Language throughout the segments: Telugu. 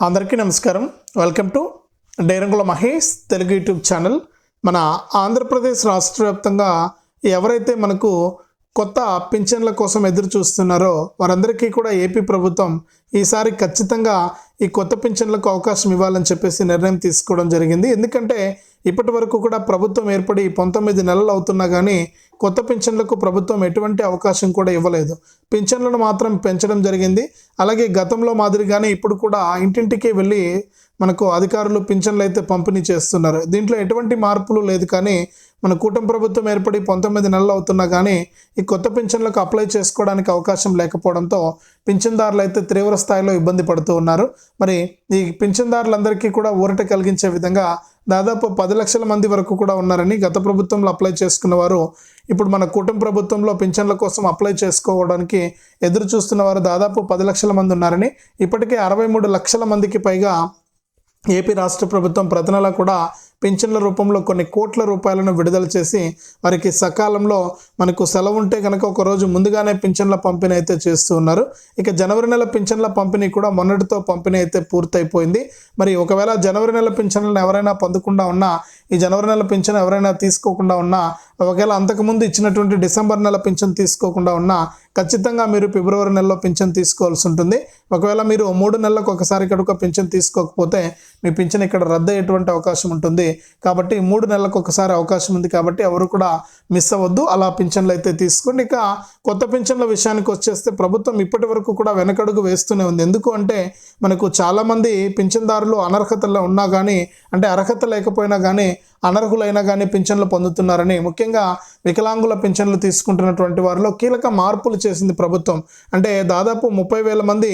అందరికీ నమస్కారం. Welcome to డైరంగుల Mahesh Telugu YouTube channel. మన ఆంధ్రప్రదేశ్ రాష్ట్ర వ్యాప్తంగా ఎవరైతే మనకు కొత్త పింఛన్ల కోసం ఎదురు చూస్తున్నారో వారందరికీ కూడా ఏపీ ప్రభుత్వం ఈసారి ఖచ్చితంగా ఈ కొత్త పింఛన్లకు అవకాశం ఇవ్వాలని చెప్పేసి నిర్ణయం తీసుకోవడం జరిగింది. ఎందుకంటే ఇప్పటి వరకు కూడా ప్రభుత్వం ఏర్పడి పంతొమ్మిది నెలలు అవుతున్నా కానీ కొత్త పింఛన్లకు ప్రభుత్వం ఎటువంటి అవకాశం కూడా ఇవ్వలేదు. పింఛన్లను మాత్రం పెంచడం జరిగింది. అలాగే గతంలో మాదిరిగానే ఇప్పుడు కూడా ఇంటింటికి వెళ్ళి మనకు అధికారులు పింఛన్లు అయితే పంపిణీ చేస్తున్నారు. దీంట్లో ఎటువంటి మార్పులు లేదు కానీ మన కూటమి ప్రభుత్వం ఏర్పడి పంతొమ్మిది నెలలు అవుతున్నా కానీ ఈ కొత్త పింఛన్లకు అప్లై చేసుకోవడానికి అవకాశం లేకపోవడంతో పింఛన్దారులు అయితే తీవ్ర స్థాయిలో ఇబ్బంది పడుతూ ఉన్నారు. మరి ఈ పింఛన్దారులందరికీ కూడా ఊరట కలిగించే విధంగా దాదాపు పది లక్షల మంది వరకు కూడా ఉన్నారని గత ప్రభుత్వంలో అప్లై చేసుకున్న వారు ఇప్పుడు మన కుటుంబ ప్రభుత్వంలో పింఛన్ల కోసం అప్లై చేసుకోవడానికి ఎదురు చూస్తున్న వారు దాదాపు పది లక్షల మంది ఉన్నారని ఇప్పటికే అరవై మూడు లక్షల మందికి పైగా ఏపీ రాష్ట్ర ప్రభుత్వం ప్రతి నెల కూడా పింఛన్ల రూపంలో కొన్ని కోట్ల రూపాయలను విడుదల చేసి వారికి సకాలంలో మనకు సెలవు ఉంటే కనుక ఒక రోజు ముందుగానే పింఛన్ల పంపిణీ అయితే చేస్తూ ఉన్నారు. ఇక జనవరి నెల పింఛన్ల పంపిణీ కూడా మొన్నటితో పంపిణీ అయితే పూర్తయిపోయింది. మరి ఒకవేళ జనవరి నెల పింఛన్లను ఎవరైనా పొందకుండా ఉన్నా ఈ జనవరి నెల పింఛన్ ఎవరైనా తీసుకోకుండా ఉన్నా ఒకవేళ అంతకుముందు ఇచ్చినటువంటి డిసెంబర్ నెల పింఛన్ తీసుకోకుండా ఉన్నా ఖచ్చితంగా మీరు ఫిబ్రవరి నెలలో పింఛన్ తీసుకోవాల్సి ఉంటుంది. ఒకవేళ మీరు మూడు నెలలకు ఒకసారి కనుక పింఛన్ తీసుకోకపోతే మీ పింఛన్ ఇక్కడ రద్దు అయ్యేటువంటి అవకాశం ఉంటుంది. కాబట్టి మూడు నెలలకు ఒకసారి అవకాశం ఉంది కాబట్టి ఎవరు కూడా మిస్ అవ్వద్దు. అలా పింఛన్లు అయితే తీసుకోండి. ఇక కొత్త పింఛన్ల విషయానికి వచ్చేస్తే ప్రభుత్వం ఇప్పటి వరకు కూడా వెనకడుగు వేస్తూనే ఉంది. ఎందుకు అంటే మనకు చాలామంది పింఛన్దారులు అనర్హతల్లో ఉన్నా కానీ అంటే అర్హత లేకపోయినా కానీ అనర్హులైనా కానీ పింఛన్లు పొందుతున్నారని ముఖ్యంగా వికలాంగుల పింఛన్లు తీసుకుంటున్నటువంటి వారిలో కీలక మార్పులు చేసింది ప్రభుత్వం. అంటే దాదాపు ముప్పై వేల మంది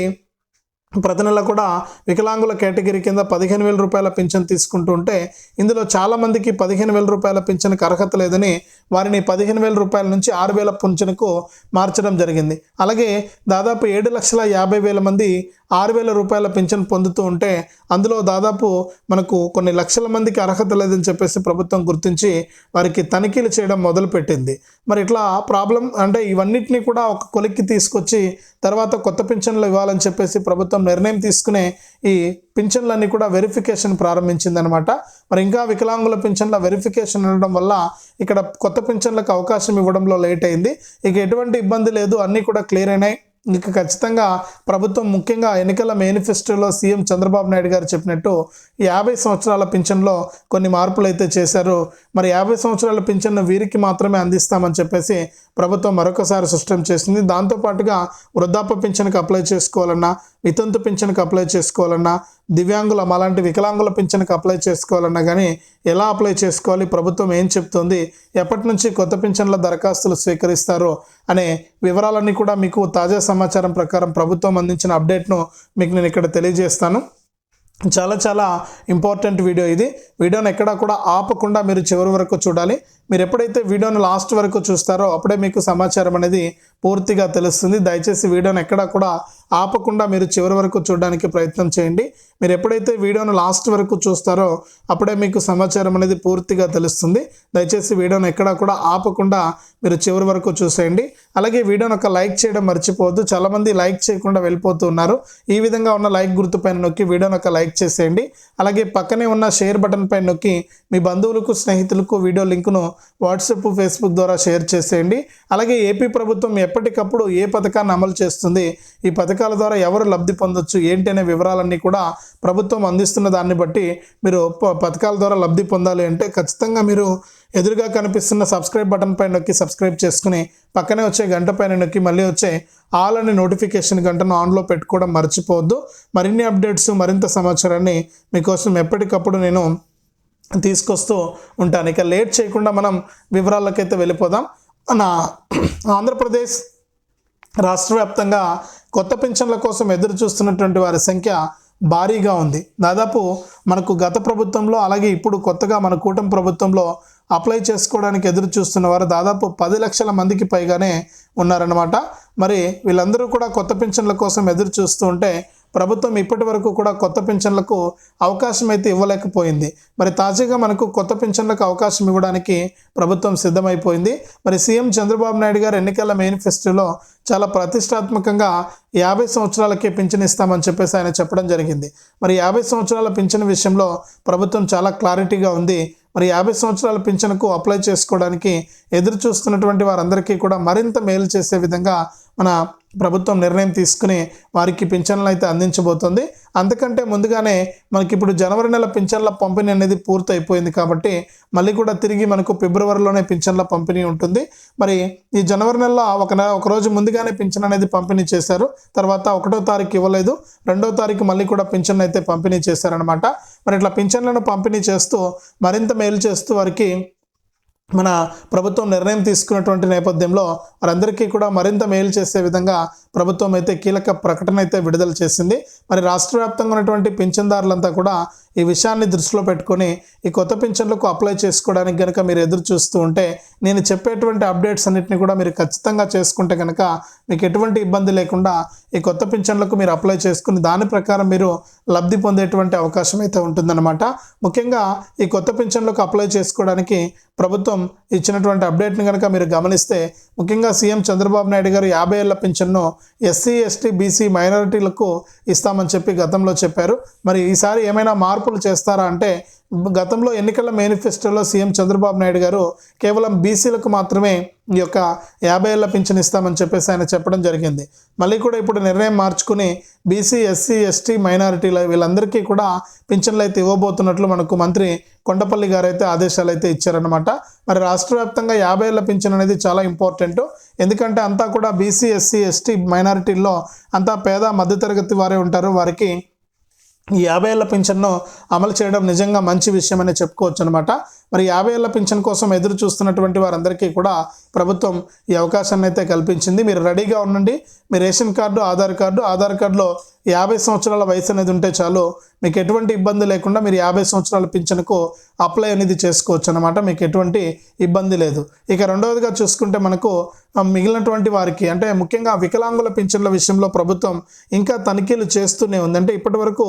ప్రతి నెల కూడా వికలాంగుల కేటగిరీ కింద పదిహేను వేల రూపాయల పింఛన్ తీసుకుంటూ ఉంటే ఇందులో చాలామందికి పదిహేను వేల రూపాయల పింఛన్కి అర్హత లేదని వారిని పదిహేను వేల రూపాయల నుంచి ఆరు వేల పింఛన్కు మార్చడం జరిగింది. అలాగే దాదాపు ఏడు లక్షల యాభై వేల మంది ఆరు వేల రూపాయల పింఛన్ పొందుతూ ఉంటే అందులో దాదాపు మనకు కొన్ని లక్షల మందికి అర్హత లేదని చెప్పేసి ప్రభుత్వం గుర్తించి వారికి తనిఖీలు చేయడం మొదలుపెట్టింది. మరి ఇట్లా ప్రాబ్లం అంటే ఇవన్నిటినీ కూడా ఒక కొలిక్కి తీసుకొచ్చి తర్వాత కొత్త పింఛన్లు ఇవ్వాలని చెప్పేసి ప్రభుత్వం నిర్ణయం తీసుకునే ఈ పింఛన్లన్నీ కూడా వెరిఫికేషన్ ప్రారంభించిందనమాట. మరి ఇంకా వికలాంగుల పింఛన్ల వెరిఫికేషన్ ఉండడం వల్ల ఇక్కడ కొత్త పింఛన్లకు అవకాశం ఇవ్వడంలో లేట్ అయింది. ఇక ఎటువంటి ఇబ్బంది లేదు అన్నీ కూడా క్లియర్ అయినాయి. ఇక ఖచ్చితంగా ప్రభుత్వం ముఖ్యంగా ఎన్నికల మేనిఫెస్టోలో సీఎం చంద్రబాబు నాయుడు గారు చెప్పినట్టు యాభై సంవత్సరాల పింఛన్లో కొన్ని మార్పులు అయితే చేశారు. మరి యాభై సంవత్సరాల పింఛన్ను వీరికి మాత్రమే అందిస్తామని చెప్పేసి ప్రభుత్వం మరొకసారి స్పష్టం చేసింది. దాంతోపాటుగా వృద్ధాప్య పింఛన్కి అప్లై చేసుకోవాలన్నా వితంతు పింఛన్కి అప్లై చేసుకోవాలన్నా దివ్యాంగులం అలాంటి వికలాంగుల పింఛన్కి అప్లై చేసుకోవాలన్నా కానీ ఎలా అప్లై చేసుకోవాలి? ప్రభుత్వం ఏం చెప్తుంది? ఎప్పటి నుంచి కొత్త పింఛన్ల దరఖాస్తులు స్వీకరిస్తారో? అనే వివరాలన్నీ కూడా మీకు తాజా సమాచారం ప్రకారం ప్రభుత్వం అందించిన అప్డేట్ను మీకు నేను ఇక్కడ తెలియజేస్తాను. చాలా చాలా ఇంపార్టెంట్ వీడియో ఇది. వీడియోని ఎక్కడా కూడా ఆపకుండా మీరు చివరి వరకు చూడాలి. మీరు ఎప్పుడైతే వీడియోను లాస్ట్ వరకు చూస్తారో అప్పుడే మీకు సమాచారం అనేది పూర్తిగా తెలుస్తుంది. దయచేసి వీడియోని ఎక్కడా కూడా ఆపకుండా మీరు చివరి వరకు చూడడానికి ప్రయత్నం చేయండి. మీరు ఎప్పుడైతే వీడియోను లాస్ట్ వరకు చూస్తారో అప్పుడే మీకు సమాచారం అనేది పూర్తిగా తెలుస్తుంది. దయచేసి వీడియోను ఎక్కడా కూడా ఆపకుండా మీరు చివరి వరకు చూసేయండి. అలాగే వీడియోను ఒక లైక్ చేయడం మర్చిపోవద్దు. చాలామంది లైక్ చేయకుండా వెళ్ళిపోతూ ఉన్నారు. ఈ విధంగా ఉన్న లైక్ గుర్తు పైన నొక్కి వీడియోను ఒక లైక్ చేసేయండి. అలాగే పక్కనే ఉన్న షేర్ బటన్ పైన నొక్కి మీ బంధువులకు స్నేహితులకు వీడియో లింకును వాట్సాప్ ఫేస్బుక్ ద్వారా షేర్ చేసేయండి. అలాగే ఏపీ ప్రభుత్వం ఎప్పటికప్పుడు ఏ పథకాన్ని అమలు చేస్తుంది? ఈ పథకం పథకాల ద్వారా ఎవరు లబ్ధి పొందొచ్చు ఏంటి అనే వివరాలన్నీ కూడా ప్రభుత్వం అందిస్తున్న దాన్ని బట్టి మీరు పథకాల ద్వారా లబ్ధి పొందాలి అంటే ఖచ్చితంగా మీరు ఎదురుగా కనిపిస్తున్న సబ్స్క్రైబ్ బటన్ పైన నొక్కి సబ్స్క్రైబ్ చేసుకుని పక్కనే వచ్చే గంట పైన నొక్కి మళ్ళీ వచ్చే ఆల్ అనే నోటిఫికేషన్ గంటను ఆన్లో పెట్టుకోవడం మర్చిపోవద్దు. మరిన్ని అప్డేట్స్ మరింత సమాచారాన్ని మీకోసం ఎప్పటికప్పుడు నేను తీసుకొస్తూ ఉంటాను. ఇక లేట్ చేయకుండా మనం వివరాలకైతే వెళ్ళిపోదాం. మన ఆంధ్రప్రదేశ్ రాష్ట్ర వ్యాప్తంగా కొత్త పింఛన్ల కోసం ఎదురు చూస్తున్నటువంటి వారి సంఖ్య భారీగా ఉంది. దాదాపు మనకు గత ప్రభుత్వంలో అలాగే ఇప్పుడు కొత్తగా మన కూటమి ప్రభుత్వంలో అప్లై చేసుకోవడానికి ఎదురు చూస్తున్న వారు దాదాపు పది లక్షల మందికి పైగానే ఉన్నారన్నమాట. మరి వీళ్ళందరూ కూడా కొత్త పింఛన్ల కోసం ఎదురు చూస్తూ ఉంటే ప్రభుత్వం ఇప్పటి వరకు కూడా కొత్త పింఛన్లకు అవకాశం అయితే ఇవ్వలేకపోయింది. మరి తాజాగా మనకు కొత్త పింఛన్లకు అవకాశం ఇవ్వడానికి ప్రభుత్వం సిద్ధమైపోయింది. మరి సీఎం చంద్రబాబు నాయుడు గారు ఎన్నికల మేనిఫెస్టోలో చాలా ప్రతిష్టాత్మకంగా యాభై సంవత్సరాలకే పింఛన్ ఇస్తామని చెప్పేసి ఆయన చెప్పడం జరిగింది. మరి యాభై సంవత్సరాల పింఛన్ విషయంలో ప్రభుత్వం చాలా క్లారిటీగా ఉంది. మరి యాభై సంవత్సరాల పింఛన్కు అప్లై చేసుకోవడానికి ఎదురు చూస్తున్నటువంటి వారందరికీ కూడా మరింత మేలు చేసే విధంగా మన ప్రభుత్వం నిర్ణయం తీసుకుని వారికి పింఛన్లు అయితే అందించబోతోంది. అంతకంటే ముందుగానే మనకి ఇప్పుడు జనవరి నెల పింఛన్ల పంపిణీ అనేది పూర్తయిపోయింది కాబట్టి మళ్ళీ కూడా తిరిగి మనకు ఫిబ్రవరిలోనే పింఛన్ల పంపిణీ ఉంటుంది. మరి ఈ జనవరి నెలలో ఒక నెల ఒక రోజు ముందుగానే పింఛన్ అనేది పంపిణీ చేశారు. తర్వాత ఒకటో తారీఖు ఇవ్వలేదు. రెండో తారీఖు మళ్ళీ కూడా పింఛన్ అయితే పంపిణీ చేశారనమాట మరి ఇట్లా పింఛన్లను పంపిణీ చేస్తూ మరింత మేలు చేస్తూ వారికి మన ప్రభుత్వం నిర్ణయం తీసుకున్నటువంటి నేపథ్యంలో వారందరికీ కూడా మరింత మేలు చేసే విధంగా ప్రభుత్వం అయితే కీలక ప్రకటన అయితే విడుదల చేసింది. మరి రాష్ట్ర వ్యాప్తంగా ఉన్నటువంటి పింఛన్దారులంతా కూడా ఈ విషయాన్ని దృష్టిలో పెట్టుకొని ఈ కొత్త పింఛన్లకు అప్లై చేసుకోవడానికి కనుక మీరు ఎదురు చూస్తూ ఉంటే నేను చెప్పేటువంటి అప్డేట్స్ అన్నింటినీ కూడా మీరు ఖచ్చితంగా చేసుకుంటే కనుక మీకు ఎటువంటి ఇబ్బంది లేకుండా ఈ కొత్త పింఛన్లకు మీరు అప్లై చేసుకుని దాని ప్రకారం మీరు లబ్ధి పొందేటువంటి అవకాశం అయితే ఉంటుందన్నమాట. ముఖ్యంగా ఈ కొత్త పింఛన్లకు అప్లై చేసుకోవడానికి ప్రభుత్వం ఇచ్చినటువంటి అప్డేట్ని కనుక మీరు గమనిస్తే ముఖ్యంగా సీఎం చంద్రబాబు నాయుడు గారు యాభై ఏళ్ళ పింఛన్ను ఎస్సీ ఎస్టీ బీసీ మైనారిటీలకు ఇస్తామని చెప్పి గతంలో చెప్పారు. మరి ఈసారి ఏమైనా మార్పులు చేస్తారా అంటే గతంలో ఎన్నికల మేనిఫెస్టోలో సీఎం చంద్రబాబు నాయుడు గారు కేవలం బీసీలకు మాత్రమే ఈ యొక్క యాభై ఏళ్ళ పింఛన్ ఇస్తామని చెప్పేసి ఆయన చెప్పడం జరిగింది. మళ్ళీ కూడా ఇప్పుడు నిర్ణయం మార్చుకుని బీసీ ఎస్సీ ఎస్టీ మైనారిటీల వీళ్ళందరికీ కూడా పింఛన్లు అయితే ఇవ్వబోతున్నట్లు మనకు మంత్రి కొండపల్లి గారు అయితే ఆదేశాలు అయితే ఇచ్చారనమాట మరి రాష్ట్ర వ్యాప్తంగా యాభై ఏళ్ళ పింఛన్ అనేది చాలా ఇంపార్టెంట్. ఎందుకంటే అంతా కూడా బీసీ ఎస్సీ ఎస్టీ మైనారిటీల్లో అంతా పేద మధ్యతరగతి వారే ఉంటారు. వారికి ఈ యాభై ఏళ్ళ పింఛన్ను అమలు చేయడం నిజంగా మంచి విషయం చెప్పుకోవచ్చు అనమాట మరి యాభై ఏళ్ళ పింఛన్ కోసం ఎదురు చూస్తున్నటువంటి వారందరికీ కూడా ప్రభుత్వం ఈ అవకాశాన్ని అయితే కల్పించింది. మీరు రెడీగా ఉండండి. మీ ration card Aadhaar card Aadhaar కార్డులో యాభై సంవత్సరాల వయసు అనేది ఉంటే చాలు. మీకు ఎటువంటి ఇబ్బంది లేకుండా మీరు యాభై సంవత్సరాల పింఛన్కు అప్లై అనేది చేసుకోవచ్చు అనమాట మీకు ఎటువంటి ఇబ్బంది లేదు. ఇక రెండవదిగా చూసుకుంటే మనకు మిగిలినటువంటి వారికి అంటే ముఖ్యంగా వికలాంగుల పింఛన్ల విషయంలో ప్రభుత్వం ఇంకా తనిఖీలు చేస్తూనే ఉంది అంటే ఇప్పటి వరకు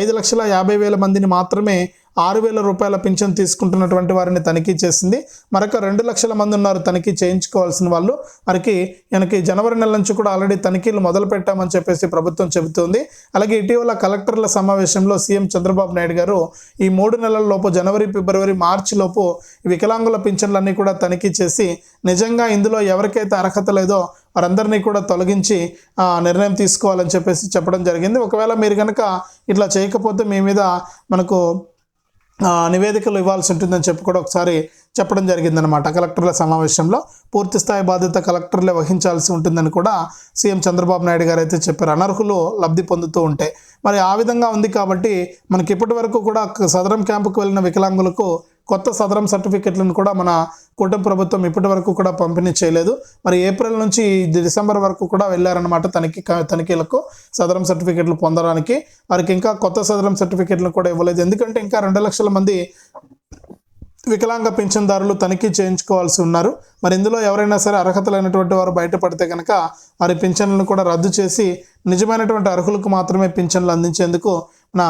ఐదు లక్షల యాభై వేల మందిని మాత్రమే ఆరు వేల రూపాయల పింఛన్ తీసుకుంటున్నటువంటి వారిని తనిఖీ చేసింది. మరొక రెండు లక్షల మంది ఉన్నారు తనిఖీ చేయించుకోవాల్సిన వాళ్ళు. వారికి మనకి జనవరి నెల నుంచి కూడా ఆల్రెడీ తనిఖీలు మొదలు పెట్టామని చెప్పేసి ప్రభుత్వం చెబుతోంది. అలాగే ఇటీవల కలెక్టర్ల సమావేశంలో సీఎం చంద్రబాబు నాయుడు గారు ఈ మూడు నెలల లోపు జనవరి ఫిబ్రవరి మార్చి లోపు వికలాంగుల పింఛన్లన్నీ కూడా తనిఖీ చేసి నిజంగా ఇందులో ఎవరికైతే అర్హత లేదో వారందరినీ కూడా తొలగించి నిర్ణయం తీసుకోవాలని చెప్పేసి చెప్పడం జరిగింది. ఒకవేళ మీరు కనుక ఇట్లా చేయకపోతే మీ మీద మనకు నివేదికలు ఇవ్వాల్సి ఉంటుందని చెప్పి కూడా ఒకసారి చెప్పడం జరిగిందనమాట కలెక్టర్ల సమావేశంలో పూర్తిస్థాయి బాధ్యత కలెక్టర్లే వహించాల్సి ఉంటుందని కూడా సీఎం చంద్రబాబు నాయుడు గారు అయితే చెప్పారు. అనర్హులు లబ్ధి పొందుతూ ఉంటే. మరి ఆ విధంగా ఉంది కాబట్టి మనకి ఇప్పటి వరకు కూడా సదరం క్యాంపుకు వెళ్ళిన వికలాంగులకు కొత్త సదరం సర్టిఫికెట్లను కూడా మన కూటమి ప్రభుత్వం ఇప్పటి వరకు కూడా పంపిణీ చేయలేదు. మరి ఏప్రిల్ నుంచి డిసెంబర్ వరకు కూడా వెళ్ళారనమాట తనిఖీ తనిఖీలకు సదరం సర్టిఫికెట్లు పొందడానికి. వారికి ఇంకా కొత్త సదరం సర్టిఫికెట్లు కూడా ఇవ్వలేదు. ఎందుకంటే ఇంకా రెండు లక్షల మంది వికలాంగ పింఛన్దారులు తనిఖీ చేయించుకోవాల్సి ఉన్నారు. మరి ఇందులో ఎవరైనా సరే అర్హత లేనటువంటి వారు బయటపడితే కనుక వారి పింఛన్లను కూడా రద్దు చేసి నిజమైనటువంటి అర్హులకు మాత్రమే పింఛన్లు అందించేందుకు నా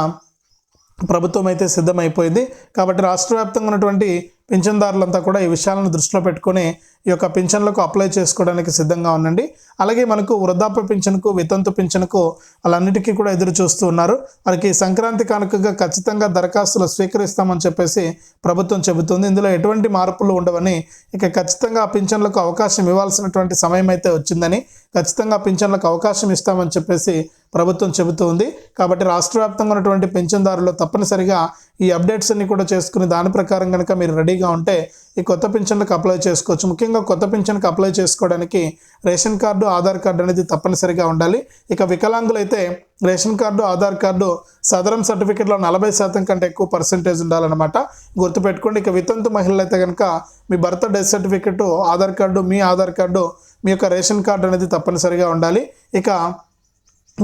ప్రభుత్వం అయితే సిద్ధమైపోయింది. కాబట్టి రాష్ట్ర వ్యాప్తంగా ఉన్నటువంటి పింఛన్దారులంతా కూడా ఈ విషయాలను దృష్టిలో పెట్టుకొని ఈ యొక్క పింఛన్లకు అప్లై చేసుకోవడానికి సిద్ధంగా ఉండండి. అలాగే మనకు వృద్ధాప్య పింఛన్కు వితంతు పింఛన్కు వాళ్ళన్నిటికీ కూడా ఎదురు చూస్తూ ఉన్నారు. వారికి సంక్రాంతి కానుకగా ఖచ్చితంగా దరఖాస్తులు స్వీకరిస్తామని చెప్పేసి ప్రభుత్వం చెబుతుంది. ఇందులో ఎటువంటి మార్పులు ఉండవని ఇక ఖచ్చితంగా పింఛన్లకు అవకాశం ఇవ్వాల్సినటువంటి సమయం అయితే వచ్చిందని ఖచ్చితంగా పింఛన్లకు అవకాశం ఇస్తామని చెప్పేసి ప్రభుత్వం చెబుతోంది కాబట్టి రాష్ట్ర వ్యాప్తంగా ఉన్నటువంటి పింఛన్దారులు తప్పనిసరిగా ఈ అప్డేట్స్ అన్ని కూడా చేసుకుని దాని ప్రకారం కనుక మీరు రెడీగా ఉంటే ఈ కొత్త పింఛన్లకు అప్లై చేసుకోవచ్చు. ముఖ్యంగా కొత్త పింఛన్కి అప్లై చేసుకోవడానికి రేషన్ కార్డు ఆధార్ కార్డు అనేది తప్పనిసరిగా ఉండాలి. ఇక వికలాంగులైతే ration card Aadhaar card Sadarem సర్టిఫికేట్లో నలభై శాతం కంటే ఎక్కువ పర్సెంటేజ్ ఉండాలన్నమాట. గుర్తుపెట్టుకోండి ఇక వితంతు మహిళలు అయితే కనుక మీ birth death certificate Aadhaar card మీ ఆధార్ కార్డు మీ యొక్క రేషన్ కార్డు అనేది తప్పనిసరిగా ఉండాలి. ఇక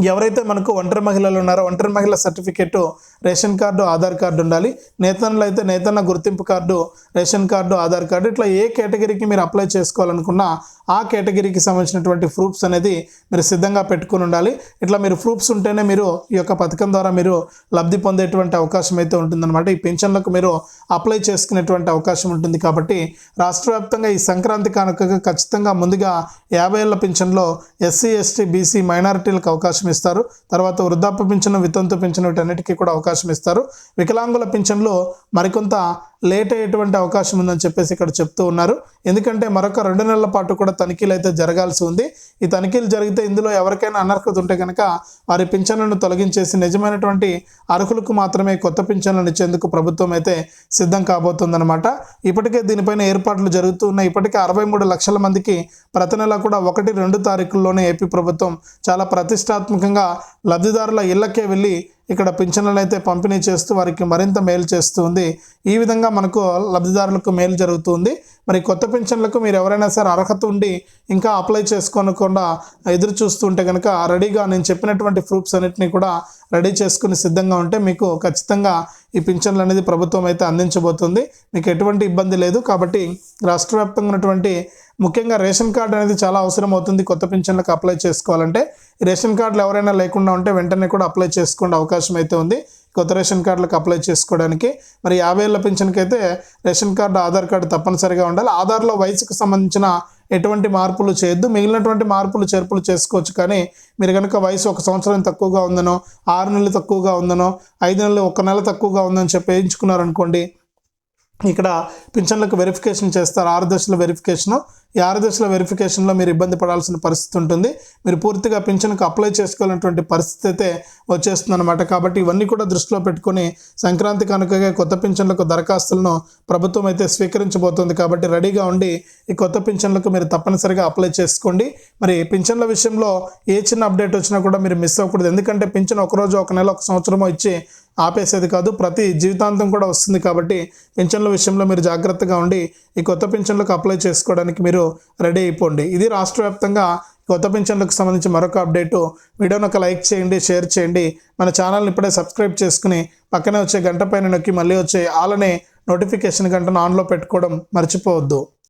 ఎవరైతే మనకు ఒంటరి మహిళలు ఉన్నారో ఒంటరి మహిళ certificate ration card Aadhaar card ఉండాలి. నేతన్లు అయితే నేతన్న గుర్తింపు card ration card Aadhaar card ఇట్లా ఏ కేటగిరీకి మీరు అప్లై చేసుకోవాలనుకున్నా ఆ కేటగిరీకి సంబంధించినటువంటి ప్రూఫ్స్ అనేది మీరు సిద్ధంగా పెట్టుకుని ఉండాలి. ఇట్లా మీరు ప్రూఫ్స్ ఉంటేనే మీరు ఈ యొక్క పథకం ద్వారా మీరు లబ్ధి పొందేటువంటి అవకాశం అయితే ఉంటుందన్నమాట. ఈ పెన్షన్లకు మీరు అప్లై చేసుకునేటువంటి అవకాశం ఉంటుంది కాబట్టి రాష్ట్ర వ్యాప్తంగా ఈ సంక్రాంతి కానుకగా ఖచ్చితంగా ముందుగా యాభై ఏళ్ళ పింఛన్లో ఎస్సీ ఎస్టీ బీసీ మైనారిటీలకు అవకాశం ఇస్తారు. తర్వాత వృద్ధాప్య పింఛను వితంతు పింఛను వీటన్నిటికీ కూడా అవకాశం ఇస్తారు. వికలాంగుల పింఛన్లో మరికొంత లేట్ అయ్యేటువంటి అవకాశం ఉందని చెప్పేసి ఇక్కడ చెప్తూ ఉన్నారు. ఎందుకంటే మరొక రెండు నెలల పాటు కూడా తనిఖీలు అయితే జరగాల్సి ఉంది. ఈ తనిఖీలు జరిగితే ఇందులో ఎవరికైనా అనర్హత ఉంటే కనుక వారి పింఛన్లను తొలగించేసి నిజమైనటువంటి అర్హులకు మాత్రమే కొత్త పింఛన్లను ఇచ్చేందుకు ప్రభుత్వం అయితే సిద్ధం కాబోతుందన్నమాట. ఇప్పటికే దీనిపైన ఏర్పాట్లు జరుగుతూ ఉన్నాయి. ఇప్పటికే అరవై మూడు లక్షల మందికి ప్రతి నెల కూడా ఒకటి రెండు తారీఖుల్లోనే ఏపీ ప్రభుత్వం చాలా ప్రతిష్టాత్మకంగా లబ్ధిదారుల ఇళ్ళకే వెళ్ళి ఇక్కడ పింఛన్లను అయితే పంపిణీ చేస్తూ వారికి మరింత మేలు చేస్తుంది ఈ విధంగా మనకు లబ్ధిదారులకు మేలు జరుగుతుంది. మరి కొత్త పింఛన్లకు మీరు ఎవరైనా సరే అర్హత ఉండి ఇంకా అప్లై చేసుకోనకుండా ఎదురు చూస్తుంటే కనుక రెడీగా నేను చెప్పినటువంటి ప్రూఫ్స్ అన్నిటిని కూడా రెడీ చేసుకుని సిద్ధంగా ఉంటే మీకు ఖచ్చితంగా ఈ పింఛన్లు అనేది ప్రభుత్వం అయితే అందించబోతుంది. మీకు ఎటువంటి ఇబ్బంది లేదు కాబట్టి రాష్ట్ర వ్యాప్తంగా ఉన్నటువంటి ముఖ్యంగా రేషన్ కార్డు అనేది చాలా అవసరం అవుతుంది. కొత్త పింఛన్లకు అప్లై చేసుకోవాలంటే రేషన్ కార్డులు ఎవరైనా లేకుండా ఉంటే వెంటనే కూడా అప్లై చేసుకునే అవకాశం అయితే ఉంది. కొత్త రేషన్ కార్డులకు అప్లై చేసుకోవడానికి. మరి యాభై ఏళ్ళ పింఛన్కి అయితే రేషన్ కార్డు ఆధార్ కార్డు తప్పనిసరిగా ఉండాలి. ఆధార్లో వయసుకు సంబంధించిన ఎటువంటి మార్పులు చేయొద్దు. మిగిలినటువంటి మార్పులు చేర్పులు చేసుకోవచ్చు. కానీ మీరు కనుక వయసు ఒక సంవత్సరం తక్కువగా ఉందనో ఆరు నెలలు తక్కువగా ఉందనో ఐదు నెలలు ఒక నెల తక్కువగా ఉందని చెప్పి వేయించుకున్నారనుకోండి ఇక్కడ పింఛన్లకు వెరిఫికేషన్ చేస్తారు. ఆరు దశల వెరిఫికేషన్ ఈ ఆరు దశల వెరిఫికేషన్లో మీరు ఇబ్బంది పడాల్సిన పరిస్థితి ఉంటుంది. మీరు పూర్తిగా పింఛన్కు అప్లై చేసుకోవాలన్నటువంటి పరిస్థితి అయితే వచ్చేస్తుంది అనమాట కాబట్టి ఇవన్నీ కూడా దృష్టిలో పెట్టుకొని సంక్రాంతి కనుకగా కొత్త పింఛన్లకు దరఖాస్తులను ప్రభుత్వం అయితే స్వీకరించబోతుంది. కాబట్టి రెడీగా ఉండి ఈ కొత్త పింఛన్లకు మీరు తప్పనిసరిగా అప్లై చేసుకోండి. మరి పింఛన్ల విషయంలో ఏ చిన్న అప్డేట్ వచ్చినా కూడా మీరు మిస్ అవ్వకూడదు. ఎందుకంటే పింఛన్ ఒక రోజు ఒక నెల ఒక సంవత్సరమో ఇచ్చి ఆపేసేది కాదు ప్రతి జీవితాంతం కూడా వస్తుంది కాబట్టి పింఛన్ల విషయంలో మీరు జాగ్రత్తగా ఉండి ఈ కొత్త పింఛన్లకు అప్లై చేసుకోవడానికి మీరు రెడీ అయిపోండి. ఇది రాష్ట్ర వ్యాప్తంగా కొత్త పింఛన్లకు సంబంధించి మరొక అప్డేటు. వీడియోను ఒక లైక్ చేయండి షేర్ చేయండి. మన ఛానల్ని ఇప్పుడే సబ్స్క్రైబ్ చేసుకుని పక్కనే వచ్చే గంట పైన నొక్కి మళ్ళీ వచ్చే ఆలనే నోటిఫికేషన్ గంటను ఆన్లో పెట్టుకోవడం మర్చిపోవద్దు.